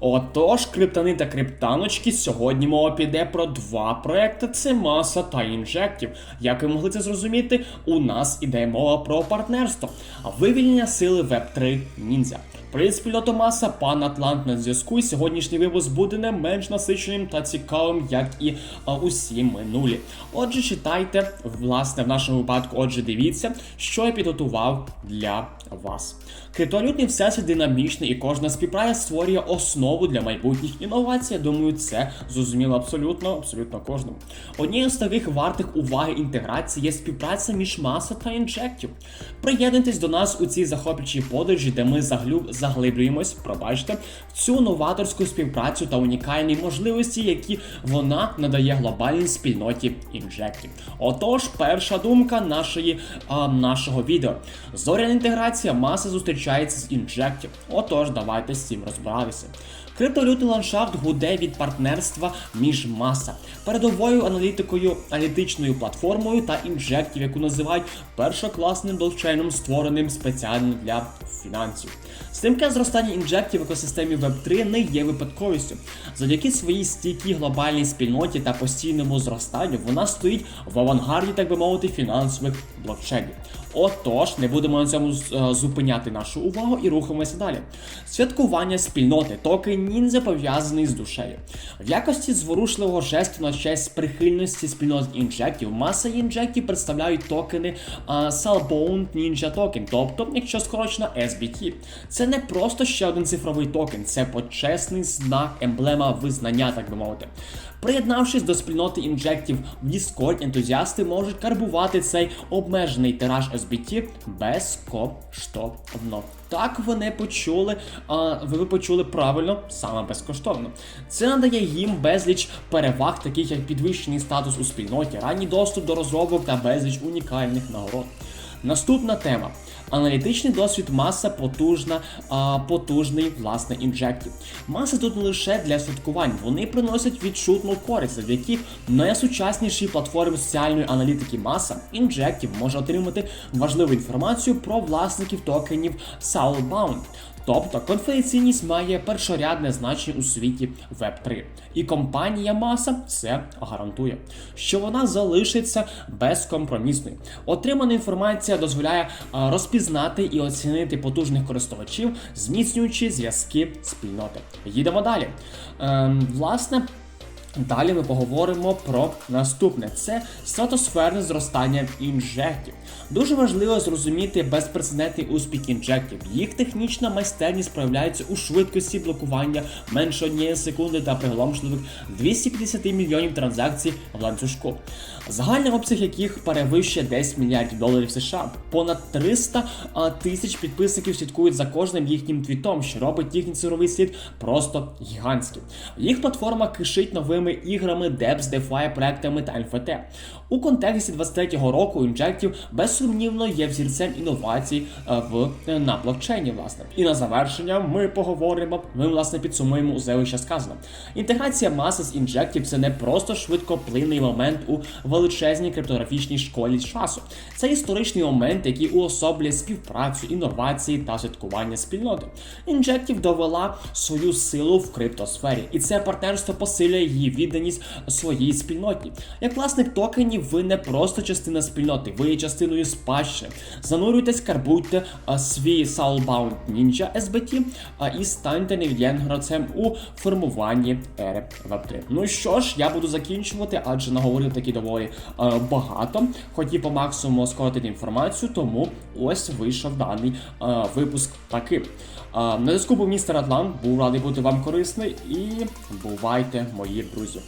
Отож, криптани та криптаночки, сьогодні мова піде про два проекти: це маса та інжектів. Як ви могли це зрозуміти, у нас іде мова про партнерство, вивільнення сили Web3 Ніндзя. Привіт, спільнота маса, пан Атлант на зв'язку. І сьогоднішній випуск буде не менш насиченим та цікавим, як і а, усі минулі. Отже, читайте, власне, в нашому випадку, отже, дивіться, що я підготував для вас. Криптовалютний всесвіт динамічний і кожна співпраця створює основу для майбутніх інновацій. Я думаю, це зрозуміло абсолютно, абсолютно кожному. Однією з таких вартих уваги інтеграцій є співпраця між маса та інжектів. Приєднуйтесь до нас у цій захоплюючій подорожі, де ми заглю... заглиблюємось, пробачте, в цю новаторську співпрацю та унікальні можливості, які вона надає глобальній спільноті інжектів. Отож, перша думка нашої, а, нашого відео. Зоряна інтеграція маса зустрічається з інжектів. Отож, давайте з цим розбиратися. Криптовалютний ландшафт гуде від партнерства між маса, передовою аналітикою, аналітичною платформою та інжектів, яку називають першокласним блокчейном, створеним спеціально для фінансів. Стрімке зростання інжектів в екосистемі Web3 не є випадковістю. Завдяки своїй стійкій глобальній спільноті та постійному зростанню вона стоїть в авангарді, так би мовити, фінансових блокчейнів. Отож, не будемо на цьому е, зупиняти нашу увагу і рухаємося далі. Святкування спільноти токен ніндзя пов'язаний з душею. В якості зворушливого жесту на честь прихильності спільнот інжектів, маса інжектів представляють токени а, Salbound Ninja Token, тобто, якщо скорочено, SBT. Це не просто ще один цифровий токен, це почесний знак, емблема визнання, так би мовити. Приєднавшись до спільноти інжектів в Discord, ентузіасти можуть карбувати цей обмежений тираж SBT безкоштовно. Так ви не почули, а ви почули правильно, саме безкоштовно. Це надає їм безліч переваг, таких як підвищений статус у спільноті, ранній доступ до розробок та безліч унікальних нагород. Наступна тема. Аналітичний досвід маса потужна, а, потужний власне інжектів. Маси тут не лише для святкувань, вони приносять відчутну користь, завдяки найсучаснішій платформі соціальної аналітики маса інжектів може отримати важливу інформацію про власників токенів Soulbound. Тобто конфіденційність має першорядне значення у світі Web3. І компанія Маса це гарантує, що вона залишиться безкомпромісною. Отримана інформація дозволяє розпізнати і оцінити потужних користувачів, зміцнюючи зв'язки спільноти. Їдемо далі. Ем, власне. Далі ми поговоримо про наступне: це стратосферне зростання інжектів. Дуже важливо зрозуміти безпрецедентний успіх інжектів. Їх технічна майстерність проявляється у швидкості блокування менше однієї секунди та приголомшливих 250 мільйонів транзакцій в ланцюжку. Загальний обсяг яких перевищує 10 мільярдів доларів США. Понад 300 тисяч підписників слідкують за кожним їхнім твітом, що робить їхній цифровий світ просто гігантським. Їх платформа кишить новими іграми, Debs, DeFi, проектами та NFT. У контексті 23-го року інжектів безсумнівно є взірцем інновацій е, в е, на блокчейні. Власне, і на завершення ми поговоримо. Ми власне підсумуємо усе вище сказано. Інтеграція маси з інжектів це не просто швидкоплинний момент у величезній криптографічній школі часу. Це історичний момент, який уособлює співпрацю, інновації та святкування спільноти. Інжектів довела свою силу в криптосфері, і це партнерство посилює її відданість своїй спільноті. Як власник токенів, ви не просто частина спільноти, ви є частиною спадщини. Занурюйтесь, карбуйте а, свій Soulbound Ninja SBT а, і станьте невід'ємним гравцем у формуванні ери Web3. Ну що ж, я буду закінчувати, адже наговорив таки доволі а, багато. Хотів по максимуму скоротити інформацію, тому ось вийшов даний а, випуск таки. А, на зв'язку був містер Атлант, був радий бути вам корисний і бувайте, мої друзі.